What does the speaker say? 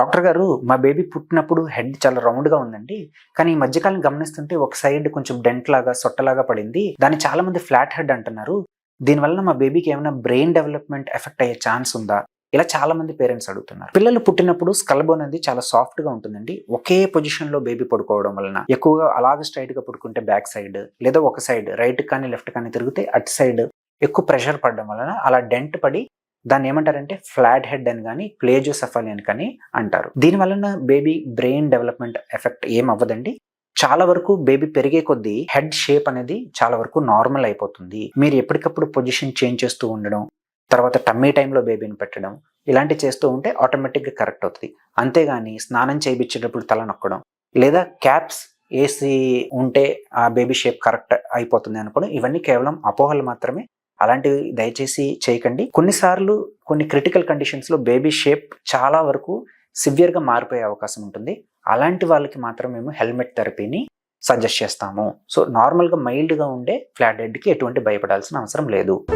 Doctor గారు మా baby పుట్టినప్పుడు హెడ్ చాలా రౌండ్గా ఉందండి. కానీ ఈ మధ్యకాలం గమనిస్తుంటే ఒక సైడ్ కొంచెం డెంట్ లాగా సొట్టలాగా పడింది. దాన్ని చాలా మంది ఫ్లాట్ హెడ్ అంటున్నారు. దీనివల్ల మా బేబీకి ఏమైనా బ్రెయిన్ డెవలప్మెంట్ ఎఫెక్ట్ అయ్యే ఛాన్స్ ఉందా? ఇలా చాలా మంది పేరెంట్స్ అడుగుతున్నారు. పిల్లలు పుట్టినప్పుడు స్కల్బోన్ అనేది చాలా సాఫ్ట్గా ఉంటుందండి. ఒకే పొజిషన్లో బేబీ పడుకోవడం వలన ఎక్కువగా అలాగే స్ట్రైట్గా పడుకుంటే బ్యాక్ సైడ్ లేదా ఒక సైడ్ రైట్ కానీ లెఫ్ట్ కానీ తిరిగితే అటు సైడ్ ఎక్కువ ప్రెషర్ పడడం వలన అలా డెంట్ పడి దాన్ని ఏమంటారంటే ఫ్లాట్ హెడ్ అని కానీ ప్లేజోసెఫాలి అని కానీ అంటారు. దీని వలన బేబీ బ్రెయిన్ డెవలప్మెంట్ ఎఫెక్ట్ ఏం అవ్వదండి? చాలా వరకు బేబీ పెరిగే కొద్దీ హెడ్ షేప్ అనేది చాలా వరకు నార్మల్ అయిపోతుంది. మీరు ఎప్పటికప్పుడు పొజిషన్ చేంజ్ చేస్తూ ఉండడం తర్వాత టమ్మీ టైంలో బేబీని పెట్టడం ఇలాంటివి చేస్తూ ఉంటే ఆటోమేటిక్గా కరెక్ట్ అవుతుంది. అంతేగాని స్నానం చేయించేటప్పుడు తల నొక్కడం లేదా క్యాప్స్ ఏసీ ఉంటే ఆ బేబీ షేప్ కరెక్ట్ అయిపోతుంది అనుకోవడం ఇవన్నీ కేవలం అపోహలు మాత్రమే. అలాంటివి దయచేసి చేయకండి. కొన్నిసార్లు కొన్ని క్రిటికల్ కండిషన్స్లో బేబీ షేప్ చాలా వరకు సివియర్గా మారిపోయే అవకాశం ఉంటుంది. అలాంటి వాళ్ళకి మాత్రం మేము హెల్మెట్ థెరపీని సజెస్ట్ చేస్తాము. సో నార్మల్గా మైల్డ్గా ఉండే ఫ్లాట్ హెడ్కి ఎటువంటి భయపడాల్సిన అవసరం లేదు.